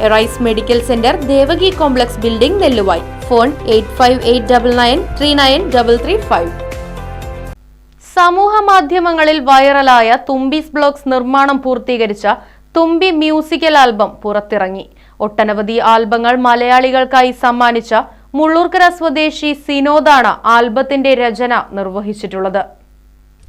Arise medical centre Devaki complex building Nelluvai. Phone eight സമൂഹ മാധ്യമങ്ങളിൽ വൈറലായ തുമ്പീസ് ബ്ലോഗ്സ് നിർമ്മാണം പൂർത്തീകരിച്ച തുമ്പി മ്യൂസിക്കൽ ആൽബം പുറത്തിറങ്ങി. ഒട്ടനവധി ആൽബങ്ങൾ മലയാളികൾക്കായി സമ്മാനിച്ച മുള്ളൂർക്കര സ്വദേശി സിനോദാണ് ആൽബത്തിന്റെ രചന നിർവഹിച്ചിട്ടുള്ളത്.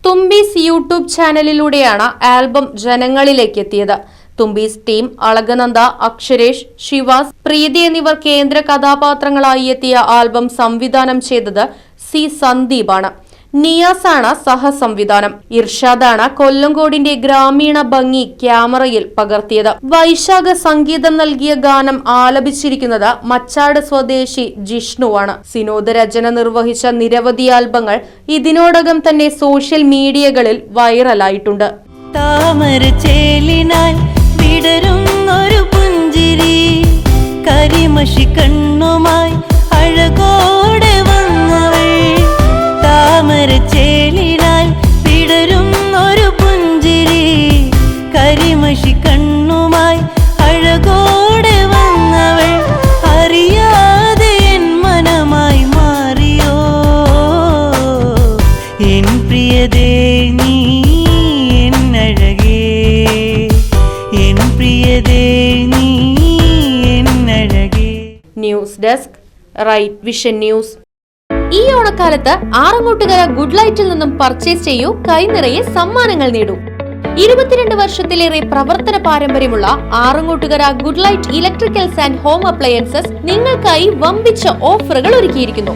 തുമ്പീസ് യൂട്യൂബ് ചാനലിലൂടെയാണ് ആൽബം ജനങ്ങളിലേക്ക് എത്തിയത് തുമ്പീസ് ടീം അളകനന്ദ അക്ഷരേഷ് ശിവാസ് പ്രീതി എന്നിവർ കേന്ദ്ര കഥാപാത്രങ്ങളായി എത്തിയ ആൽബം സംവിധാനം ചെയ്തത് സി സന്ദീപാണ്. നിയാസാണ് സഹസംവിധാനം. ഇർഷാദാണ് കൊല്ലങ്കോടിന്റെ ഗ്രാമീണ ഭംഗി ക്യാമറയിൽ പകർത്തിയത്. വൈശാഖ സംഗീതം നൽകിയ ഗാനം ആലപിച്ചിരിക്കുന്നത് മച്ചാട് സ്വദേശി ജിഷ്ണുവാണ്. സിനോദ രചന നിർവഹിച്ച നിരവധി ആൽബങ്ങൾ ഇതിനോടകം തന്നെ സോഷ്യൽ മീഡിയകളിൽ വൈറലായിട്ടുണ്ട്. Thamara news desk right vision news. ഈ ഓണക്കാലത്ത് ആറങ്ങോട്ടുകര ഗുഡ് ലൈറ്റിൽ നിന്നും പർച്ചേസ് ചെയ്യൂ കൈനിറയെ സമ്മാനങ്ങൾ നേടൂ. ഇരുപത്തിരണ്ട് വർഷത്തിലേറെ പ്രവർത്തന പാരമ്പര്യമുള്ള Arangottukara good light electricals and home appliances നിങ്ങൾക്കായി വമ്പിച്ച ഓഫറുകൾ ഒരുക്കിയിരിക്കുന്നു.